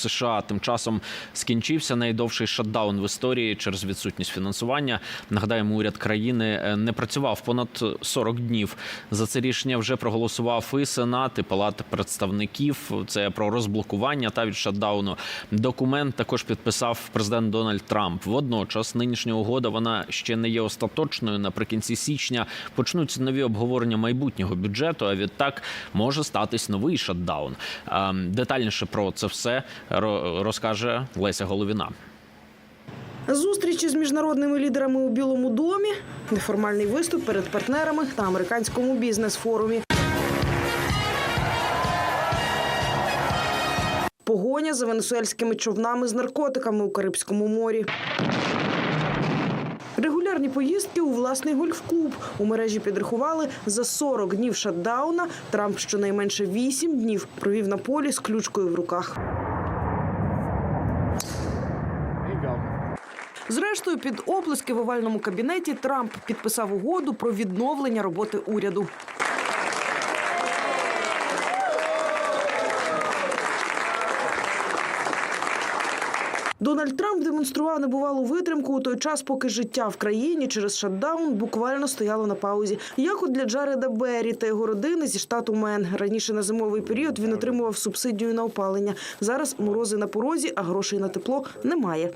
США тим часом скінчився найдовший шатдаун в історії через відсутність фінансування. Нагадаємо, уряд країни е, не працював понад 40 днів. За це рішення вже проголосував і Сенат, і Палата представників. Це про розблокування та від шатдауну. Документ також підписав президент Дональд Трамп. Водночас нинішня угода вона ще не є остаточною. Наприкінці січня почнуться нові обговорення майбутнього бюджету. А відтак може статись новий шатдаун. Ем, Детальніше про це все розкаже Леся Головіна. Зустрічі з міжнародними лідерами у Білому домі, неформальний виступ перед партнерами на американському бізнес-форумі. Погоня за венесуельськими човнами з наркотиками у Карибському морі. Регулярні поїздки у власний гольф-клуб. У мережі підрахували за 40 днів шатдауна. Трамп щонайменше 8 днів провів на полі з ключкою в руках. Зрештою, під оплески в овальному кабінеті Трамп підписав угоду про відновлення роботи уряду. Дональд Трамп демонстрував небувалу витримку у той час, поки життя в країні через шатдаун буквально стояло на паузі. Як от для Джареда Беррі та його родини зі штату Мен. Раніше на зимовий період він отримував субсидію на опалення. Зараз морози на порозі, а грошей на тепло немає.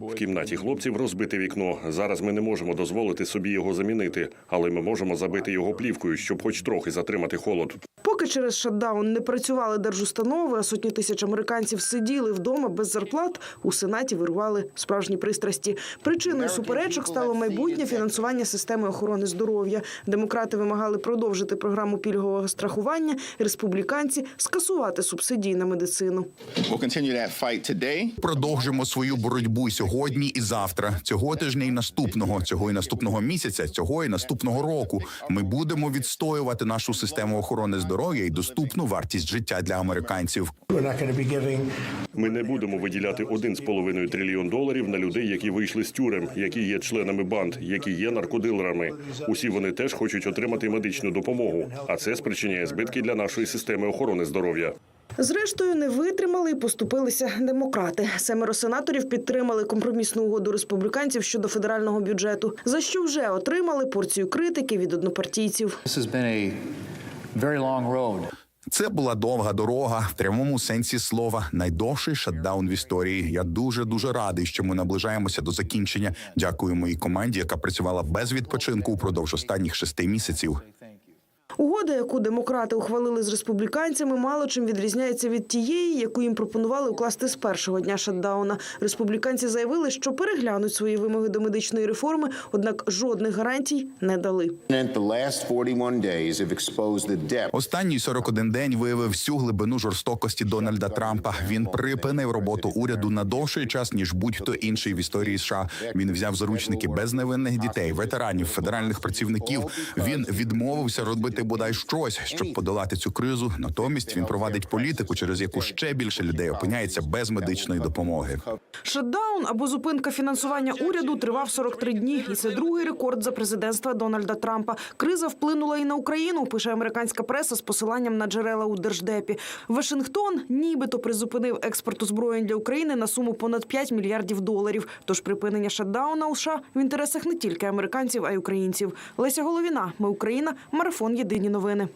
В кімнаті хлопців розбите вікно. Зараз ми не можемо дозволити собі його замінити, але ми можемо забити його плівкою, щоб хоч трохи затримати холод. Поки через шатдаун не працювали держустанови, а сотні тисяч американців сиділи вдома без зарплат, у сенаті вирували справжні пристрасті. Причиною суперечок стало майбутнє фінансування системи охорони здоров'я. Демократи вимагали продовжити програму пільгового страхування, республіканці скасувати субсидії на медицину. We'll continue that fight today. Продовжимо свою боротьбу сьогодні і завтра, цього тижня і наступного, цього і наступного місяця, цього і наступного року. Ми будемо відстоювати нашу систему охорони здоров'я і доступну вартість життя для американців. We're not going to be giving Ми не будемо виділяти 1,5 трильйон доларів на людей, які вийшли з тюрем, які є членами банд, які є наркодилерами. Усі вони теж хочуть отримати медичну допомогу, а це спричиняє збитки для нашої системи охорони здоров'я. Зрештою, не витримали і поступилися демократи. Семеро сенаторів підтримали компромісну угоду республіканців щодо федерального бюджету, за що вже отримали порцію критики від однопартійців. Це була довга дорога в прямому сенсі слова. Найдовший шатдаун в історії. Я дуже дуже радий, що ми наближаємося до закінчення. Дякую моїй команді, яка працювала без відпочинку упродовж останніх шести місяців. Угода, яку демократи ухвалили з республіканцями, мало чим відрізняється від тієї, яку їм пропонували укласти з першого дня шатдауна. Республіканці заявили, що переглянуть свої вимоги до медичної реформи, однак жодних гарантій не дали. And the last 41 days have exposed the depth Останній 41 день виявив всю глибину жорстокості Дональда Трампа. Він припинив роботу уряду на довший час ніж будь-хто інший в історії США. Він взяв заручники безневинних дітей, ветеранів, федеральних працівників. Він відмовився робити бодай щось, щоб подолати цю кризу. Натомість він провадить політику, через яку ще більше людей опиняється без медичної допомоги. Шатдаун або зупинка фінансування уряду тривав 43 дні, і це другий рекорд за президентства Дональда Трампа. Криза вплинула і на Україну. Пише американська преса з посиланням на джерела у держдепі. Вашингтон нібито призупинив експорт озброєнь для України на суму понад 5 мільярдів доларів. Тож припинення шатдауна у США в інтересах не тільки американців, а й українців. Леся Головіна. Ми Україна. Марафон. Новини.